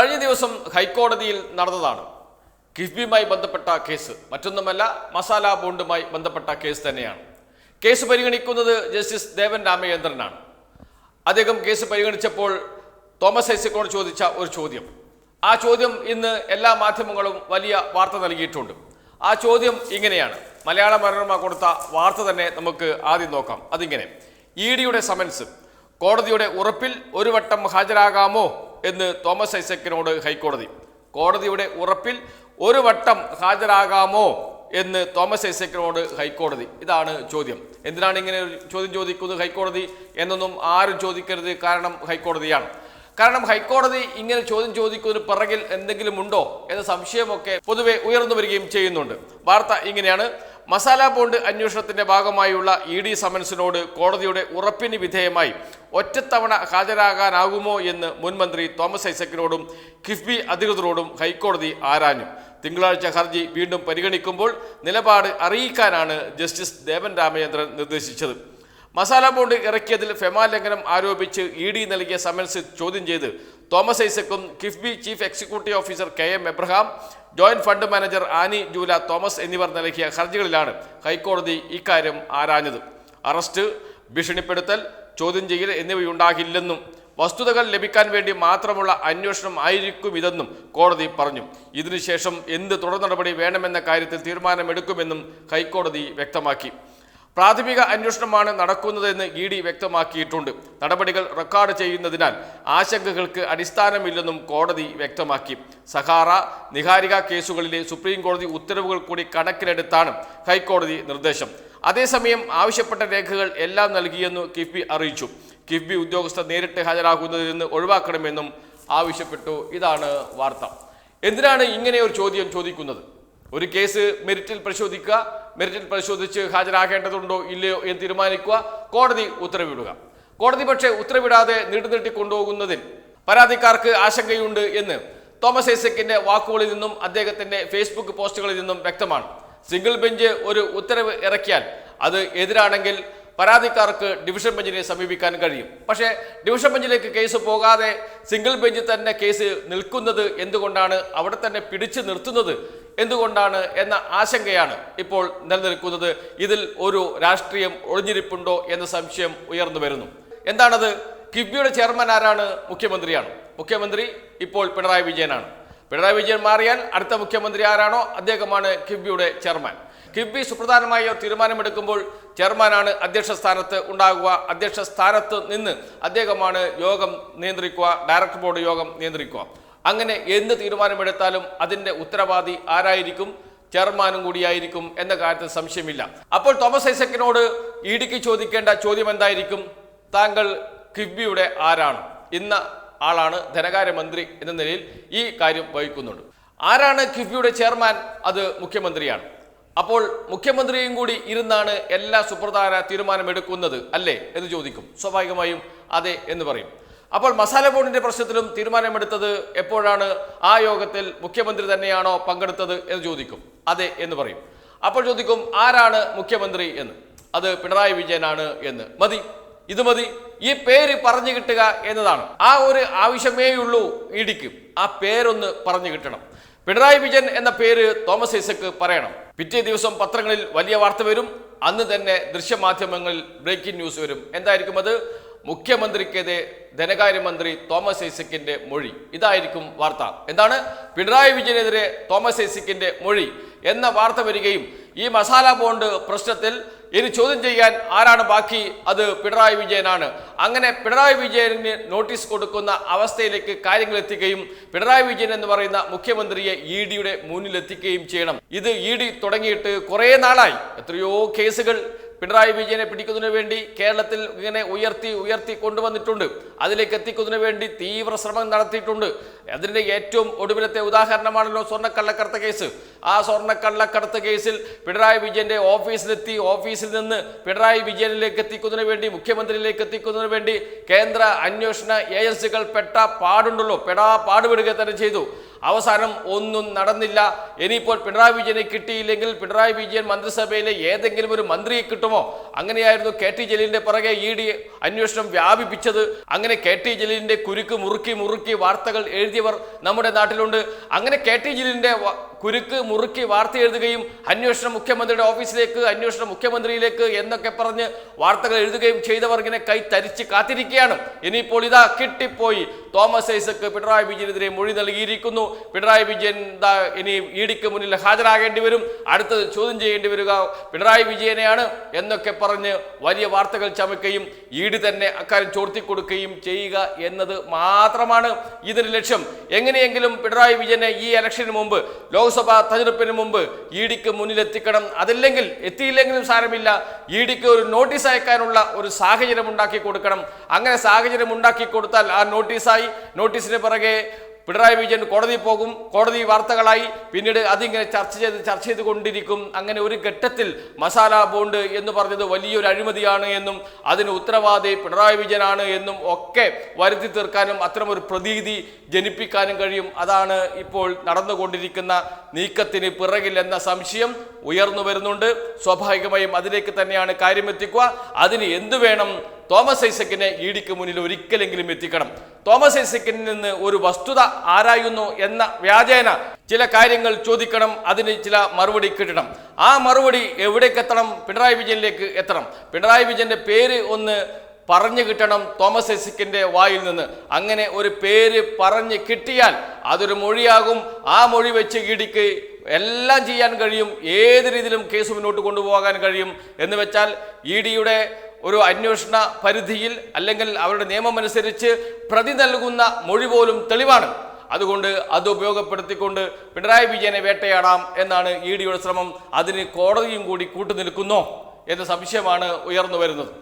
കഴിഞ്ഞ ദിവസം ഹൈക്കോടതിയിൽ നടന്നതാണ്. കിഫ്ബിയുമായി ബന്ധപ്പെട്ട കേസ്. മറ്റൊന്നുമല്ല മസാല ബോണ്ടുമായി ബന്ധപ്പെട്ട കേസ് തന്നെയാണ്. കേസ് പരിഗണിക്കുന്നത് ജസ്റ്റിസ് ദേവൻ രാമചന്ദ്രനാണ്. അദ്ദേഹം കേസ് പരിഗണിച്ചപ്പോൾ തോമസ് ഐസക്കോട് ചോദിച്ച ഒരു ചോദ്യം. ആ ചോദ്യം ഇന്ന് എല്ലാ മാധ്യമങ്ങളും വലിയ വാർത്ത നൽകിയിട്ടുണ്ട്. ആ ചോദ്യം ഇങ്ങനെയാണ്. മലയാള മനോരമ കൊടുത്ത വാർത്ത തന്നെ നമുക്ക് ആദ്യം നോക്കാം. അതിങ്ങനെ. ഇ ഡിയുടെ സമൻസ്. കോടതിയുടെ ഉറപ്പിൽ ഒരു വട്ടം ഹാജരാകാമോ? എന്ന് തോമസ് ഐസക്കിനോട് ഹൈക്കോടതി. കോടതിയുടെ ഉറപ്പിൽ ഒരു വട്ടം ഹാജരാകാമോ എന്ന് തോമസ് ഐസക്കിനോട് ഹൈക്കോടതി. ഇതാണ് ചോദ്യം. എന്തിനാണ് ഇങ്ങനെ ഒരു ചോദ്യം ചോദിക്കുന്നത് ഹൈക്കോടതി എന്നൊന്നും ആരും ചോദിക്കരുത്. കാരണം ഹൈക്കോടതിയാണ്. കാരണം ഹൈക്കോടതി ഇങ്ങനെ ചോദ്യം ചോദിക്കുന്നതിന് പിറകിൽ എന്തെങ്കിലും ഉണ്ടോ എന്ന സംശയമൊക്കെ പൊതുവെ ഉയർന്നു വരികയും ചെയ്യുന്നുണ്ട്. വാർത്ത ഇങ്ങനെയാണ്. മസാല ബോണ്ട് അന്വേഷണത്തിന്റെ ഭാഗമായുള്ള ഇ ഡി സമൻസിനോട് കോടതിയുടെ ഉറപ്പിന് വിധേയമായി ഒറ്റത്തവണ ഹാജരാകാനാകുമോ എന്ന് മുൻമന്ത്രി തോമസ് ഐസക്കിനോടും കിഫ്ബി അധികൃതരോടും ഹൈക്കോടതി ആരാഞ്ഞു. തിങ്കളാഴ്ച ഹർജി വീണ്ടും പരിഗണിക്കുമ്പോൾ നിലപാട് അറിയിക്കാനാണ് ജസ്റ്റിസ് ദേവൻ രാമചന്ദ്രൻ നിർദ്ദേശിച്ചത്. മസാല ബോണ്ട് ഇറക്കിയതിൽ ഫെമാ ലംഘനം ആരോപിച്ച് ഇ ഡി നൽകിയ സമൻസ് ചോദ്യം ചെയ്ത് Thomas ഐസക്കും KIIFB chief executive officer K M Abraham joint fund manager Ani Jula Thomas എന്നിവർ നൽകിയ ഹർജികളിലാണ് ഹൈക്കോടതി ഇക്കാര്യം ആരാഞ്ഞത്. അറസ്റ്റ് ഭീഷണിപ്പെടുത്തൽ ചോദ്യം ചെയ്യൽ എന്നിവയുണ്ടാകില്ലെന്നും വസ്തുതകൾ ലഭിക്കാൻ വേണ്ടി മാത്രമുള്ള അന്വേഷണം ആയിരിക്കും ഇതെന്നും കോടതി പറഞ്ഞു. ഇതിനുശേഷം എന്ത് തുടർ നടപടി വേണമെന്ന കാര്യത്തിൽ തീരുമാനമെടുക്കുമെന്നും ഹൈക്കോടതി വ്യക്തമാക്കി. പ്രാഥമിക അന്വേഷണമാണ് നടക്കുന്നതെന്ന് ഇ ഡി വ്യക്തമാക്കിയിട്ടുണ്ട്. നടപടികൾ റെക്കോർഡ് ചെയ്യുന്നതിനാൽ ആശങ്കകൾക്ക് അടിസ്ഥാനമില്ലെന്നും കോടതി വ്യക്തമാക്കി. സഹാറ നിഹാരിക കേസുകളിലെ സുപ്രീം കോടതി ഉത്തരവുകൾ കൂടി കണക്കിലെടുത്താണ് ഹൈക്കോടതി നിർദ്ദേശം. അതേസമയം ആവശ്യപ്പെട്ട രേഖകൾ എല്ലാം നൽകിയെന്ന് കിഫ്ബി അറിയിച്ചു. കിഫ്ബി ഉദ്യോഗസ്ഥർ നേരിട്ട് ഹാജരാകുന്നതിൽ നിന്ന് ഒഴിവാക്കണമെന്നും ആവശ്യപ്പെട്ടു. ഇതാണ് വാർത്ത. എന്തിനാണ് ഇങ്ങനെ ഒരു ചോദ്യം ചോദിക്കുന്നത്? ഒരു കേസ് മെറിറ്റിൽ പരിശോധിക്കുക മെറിറ്റിൽ പരിശോധിച്ച് ഹാജരാകേണ്ടതുണ്ടോ ഇല്ലയോ എന്ന് തീരുമാനിക്കുക. കോടതി ഉത്തരവിടുക. കോടതി പക്ഷേ ഉത്തരവിടാതെ നീട്ടുനീട്ടി കൊണ്ടുപോകുന്നതിൽ പരാതിക്കാർക്ക് ആശങ്കയുണ്ട് എന്ന് തോമസ് ഐസക്കിന്റെ വാക്കുകളിൽ നിന്നും അദ്ദേഹത്തിന്റെ ഫേസ്ബുക്ക് പോസ്റ്റുകളിൽ നിന്നും വ്യക്തമാണ്. സിംഗിൾ ബെഞ്ച് ഒരു ഉത്തരവ് ഇറക്കിയാൽ അത് എതിരാണെങ്കിൽ പരാതിക്കാർക്ക് ഡിവിഷൻ ബെഞ്ചിനെ സമീപിക്കാൻ കഴിയും. പക്ഷേ ഡിവിഷൻ ബെഞ്ചിലേക്ക് കേസ് പോകാതെ സിംഗിൾ ബെഞ്ചിൽ തന്നെ കേസ് നിൽക്കുന്നത് എന്തുകൊണ്ടാണ്? അവിടെ തന്നെ പിടിച്ചു നിർത്തുന്നത് എന്തുകൊണ്ടാണ് എന്ന ആശങ്കയാണ് ഇപ്പോൾ നിലനിൽക്കുന്നത്. ഇതിൽ ഒരു രാഷ്ട്രീയം ഒളിഞ്ഞിരിപ്പുണ്ടോ എന്ന സംശയം ഉയർന്നു വരുന്നു. എന്താണത്? കിഫ്ബിയുടെ ചെയർമാൻ ആരാണ്? മുഖ്യമന്ത്രിയാണ്. മുഖ്യമന്ത്രി ഇപ്പോൾ പിണറായി വിജയനാണ്. പിണറായി വിജയൻ മാറിയാൽ അടുത്ത മുഖ്യമന്ത്രി ആരാണോ? അദ്ദേഹമാണ് കിഫ്ബിയുടെ ചെയർമാൻ. കിഫ്ബി സുപ്രധാനമായ ഒരു തീരുമാനമെടുക്കുമ്പോൾ ചെയർമാനാണ് അധ്യക്ഷ സ്ഥാനത്ത് ഉണ്ടാകുക. അധ്യക്ഷ സ്ഥാനത്ത് നിന്ന് അദ്ദേഹമാണ് യോഗം നിയന്ത്രിക്കുക. ഡയറക്ടർ ബോർഡ് യോഗം നിയന്ത്രിക്കുക. അങ്ങനെ എന്ത് തീരുമാനമെടുത്താലും അതിന്റെ ഉത്തരവാദി ആരായിരിക്കും? ചെയർമാനും കൂടിയായിരിക്കും എന്ന കാര്യത്തിൽ സംശയമില്ല. അപ്പോൾ തോമസ് ഐസക്കിനോട് ഇടുക്കി ചോദിക്കേണ്ട ചോദ്യം എന്തായിരിക്കും താങ്കൾ കിഫ്ബിയുടെ ആരാണ്? ഇന്ന ആളാണ് ധനകാര്യമന്ത്രി എന്ന നിലയിൽ ഈ കാര്യം വഹിക്കുന്നുണ്ട്. ആരാണ് കിഫ്ബിയുടെ ചെയർമാൻ? അത് മുഖ്യമന്ത്രിയാണ്. അപ്പോൾ മുഖ്യമന്ത്രിയും കൂടി ഇരുന്നാണ് എല്ലാ സുപ്രധാന തീരുമാനമെടുക്കുന്നത് അല്ലേ എന്ന് ചോദിക്കും. സ്വാഭാവികമായും അതെ എന്ന് പറയും. അപ്പോൾ മസാല ബോർഡിന്റെ പ്രശ്നത്തിലും തീരുമാനമെടുത്തത് എപ്പോഴാണ്? ആ യോഗത്തിൽ മുഖ്യമന്ത്രി തന്നെയാണോ പങ്കെടുത്തത് എന്ന് ചോദിക്കും. അതെ എന്ന് പറയും. അപ്പോൾ ചോദിക്കും ആരാണ് മുഖ്യമന്ത്രി എന്ന്? അത് പിണറായി വിജയനാണ് എന്ന്. മതി. ഇത് മതി. ഈ പേര് പറഞ്ഞു കിട്ടുക എന്നതാണ്. ആ ഒരു ആവശ്യമേ ഉള്ളൂ ഇടിക്ക്. ആ പേരൊന്ന് പറഞ്ഞു കിട്ടണം. പിണറായി വിജയൻ എന്ന പേര് തോമസ് ഐസക്ക് പറയണം. പിറ്റേ ദിവസം പത്രങ്ങളിൽ വലിയ വാർത്ത വരും. അന്ന് തന്നെ ദൃശ്യമാധ്യമങ്ങളിൽ ബ്രേക്കിംഗ് ന്യൂസ് വരും. എന്തായിരിക്കും അത്? മുഖ്യമന്ത്രിക്കെതിരെ ധനകാര്യമന്ത്രി തോമസ് ഐസക്കിന്റെ മൊഴി. ഇതായിരിക്കും വാർത്ത. എന്താണ്? പിണറായി വിജയനെതിരെ തോമസ് ഐസക്കിന്റെ മൊഴി എന്ന വാർത്ത വരികയും ഈ മസാല ബോണ്ട് പ്രശ്നത്തിൽ ഇനി ചോദ്യം ചെയ്യാൻ ആരാണ് ബാക്കി? അത് പിണറായി വിജയനാണ്. അങ്ങനെ പിണറായി വിജയന് നോട്ടീസ് കൊടുക്കുന്ന അവസ്ഥയിലേക്ക് കാര്യങ്ങൾ എത്തിക്കുകയും പിണറായി വിജയൻ എന്ന് പറയുന്ന മുഖ്യമന്ത്രിയെ ഇ ഡിയുടെ മുന്നിലെത്തിക്കുകയും ചെയ്യണം. ഇത് ഇ ഡി തുടങ്ങിയിട്ട് കുറേ നാളായി. എത്രയോ കേസുകൾ പിണറായി വിജയനെ പിടിക്കുന്നതിന് വേണ്ടി കേരളത്തിൽ ഇങ്ങനെ ഉയർത്തി ഉയർത്തി കൊണ്ടുവന്നിട്ടുണ്ട്. അതിലേക്ക് എത്തിക്കുന്നതിന് വേണ്ടി തീവ്ര ശ്രമം നടത്തിയിട്ടുണ്ട്. അതിന്റെ ഏറ്റവും ഒടുവിലത്തെ ഉദാഹരണമാണല്ലോ സ്വർണക്കള്ളക്കടത്ത കേസ്. ആ സ്വർണക്കള്ളക്കടത്ത് കേസിൽ പിണറായി വിജയന്റെ ഓഫീസിലെത്തി ഓഫീസിൽ നിന്ന് പിണറായി വിജയനിലേക്ക് എത്തിക്കുന്നതിന് വേണ്ടി മുഖ്യമന്ത്രിയിലേക്ക് എത്തിക്കുന്നതിന് വേണ്ടി കേന്ദ്ര അന്വേഷണ ഏജൻസികൾ പെട്ട പാടുണ്ടല്ലോ. പെടാ പാടുപെടുക തന്നെ ചെയ്തു. അവസാനം ഒന്നും നടന്നില്ല. ഇനിയിപ്പോൾ പിണറായി വിജയനെ കിട്ടിയില്ലെങ്കിൽ പിണറായി വിജയൻ മന്ത്രിസഭയിലെ ഏതെങ്കിലും ഒരു മന്ത്രിയെ കിട്ടുമോ? അങ്ങനെയായിരുന്നു കെ ടി ജലീലിന്റെ പുറകെ ഇ ഡി അന്വേഷണം വ്യാപിപ്പിച്ചത്. അങ്ങനെ കെ ടി ജലീലിന്റെ കുരുക്ക് മുറുക്കി മുറുക്കി വാർത്തകൾ എഴുതിയവർ നമ്മുടെ നാട്ടിലുണ്ട്. അങ്ങനെ കെ ടി ജലീലിന്റെ കുരുക്ക് മുറുക്കി വാർത്ത എഴുതുകയും അന്വേഷണം മുഖ്യമന്ത്രിയുടെ ഓഫീസിലേക്ക് അന്വേഷണം മുഖ്യമന്ത്രിയിലേക്ക് എന്നൊക്കെ പറഞ്ഞ് വാർത്തകൾ എഴുതുകയും ചെയ്തവർ ഇങ്ങനെ കൈ തരിച്ച് കാത്തിരിക്കുകയാണ്. ഇനിയിപ്പോൾ ഇതാ കിട്ടിപ്പോയി. തോമസ് ഐസക്ക് പിണറായി വിജയനെതിരെ മൊഴി നൽകിയിരിക്കുന്നു. പിണറായി വിജയൻ ഇനി ഇഡിക്ക് മുന്നിൽ ഹാജരാകേണ്ടി വരും. അടുത്തത് ചോദ്യം ചെയ്യേണ്ടി വരിക പിണറായി വിജയനെയാണ് എന്നൊക്കെ പറഞ്ഞ് വലിയ വാർത്തകൾ ചമയ്ക്കുകയും ഈട് തന്നെ അക്കാര്യം ചോർത്തി കൊടുക്കുകയും ചെയ്യുക എന്നത് മാത്രമാണ് ഇതിന് ലക്ഷ്യം. എങ്ങനെയെങ്കിലും പിണറായി വിജയനെ ഈ ഇലക്ഷന് മുമ്പ് ലോക്സഭാ തെരഞ്ഞെടുപ്പിന് മുമ്പ് ഈടിക്ക് മുന്നിലെത്തിക്കണം. അതല്ലെങ്കിൽ എത്തിയില്ലെങ്കിലും സാരമില്ല. ഈടിക്ക് ഒരു നോട്ടീസ് അയക്കാനുള്ള ഒരു സാഹചര്യം ഉണ്ടാക്കി കൊടുക്കണം. അങ്ങനെ സാഹചര്യം ഉണ്ടാക്കി കൊടുത്താൽ ആ നോട്ടീസായി നോട്ടീസിന് പിറകെ പിണറായി വിജയൻ കോടതി പോകും കോടതി വാർത്തകളായി പിന്നീട് അതിങ്ങനെ ചർച്ച ചെയ്ത് ചർച്ച ചെയ്തുകൊണ്ടിരിക്കും. അങ്ങനെ ഒരു ഘട്ടത്തിൽ മസാല ബോണ്ട് എന്ന് പറഞ്ഞത് വലിയൊരു അഴിമതിയാണ് എന്നും അതിന് ഉത്തരവാദി പിണറായി വിജയനാണ് എന്നും ഒക്കെ വരുത്തി തീർക്കാനും അത്തരമൊരു പ്രതീതി ജനിപ്പിക്കാനും കഴിയും. അതാണ് ഇപ്പോൾ നടന്നുകൊണ്ടിരിക്കുന്ന നീക്കത്തിന് പിറകിൽ എന്ന സംശയം ഉയർന്നു വരുന്നുണ്ട്. സ്വാഭാവികമായും അതിലേക്ക് തന്നെയാണ് കാര്യമെത്തിക്കുക. അതിന് എന്തു വേണം? തോമസ് ഐസക്കിനെ ഇ ഡിക്ക് മുന്നിൽ ഒരിക്കലെങ്കിലും എത്തിക്കണം. തോമസ് ഐസക്കിൽ നിന്ന് ഒരു വസ്തുത ആരായുന്നു എന്ന വ്യാജേന ചില കാര്യങ്ങൾ ചോദിക്കണം അതിന് ചില മറുപടി കിട്ടണം. ആ മറുപടി എവിടേക്ക് എത്തണം? പിണറായി വിജയനിലേക്ക് എത്തണം. പിണറായി വിജയന്റെ പേര് ഒന്ന് പറഞ്ഞു കിട്ടണം തോമസ് ഐസക്കിന്റെ വായിൽ നിന്ന്. അങ്ങനെ ഒരു പേര് പറഞ്ഞ് കിട്ടിയാൽ അതൊരു മൊഴിയാകും. ആ മൊഴി വെച്ച് ഇടിക്ക് എല്ലാം ചെയ്യാൻ കഴിയും. ഏത് രീതിയിലും കേസ് മുന്നോട്ട് കൊണ്ടുപോകാൻ കഴിയും. എന്ന് വെച്ചാൽ ഇ ഡിയുടെ ഒരു അന്വേഷണ പരിധിയിൽ അല്ലെങ്കിൽ അവരുടെ നിയമം അനുസരിച്ച് പ്രതി നൽകുന്ന മൊഴി പോലും തെളിവാണ്. അതുകൊണ്ട് അത് ഉപയോഗപ്പെടുത്തിക്കൊണ്ട് പിണറായി വിജയനെ വേട്ടയാടാം എന്നാണ് ഇ ഡിയുടെ ശ്രമം. അതിന് കോടതിയും കൂടി കൂട്ടുനിൽക്കുന്നോ എന്ന സംശയമാണ് ഉയർന്നു വരുന്നത്.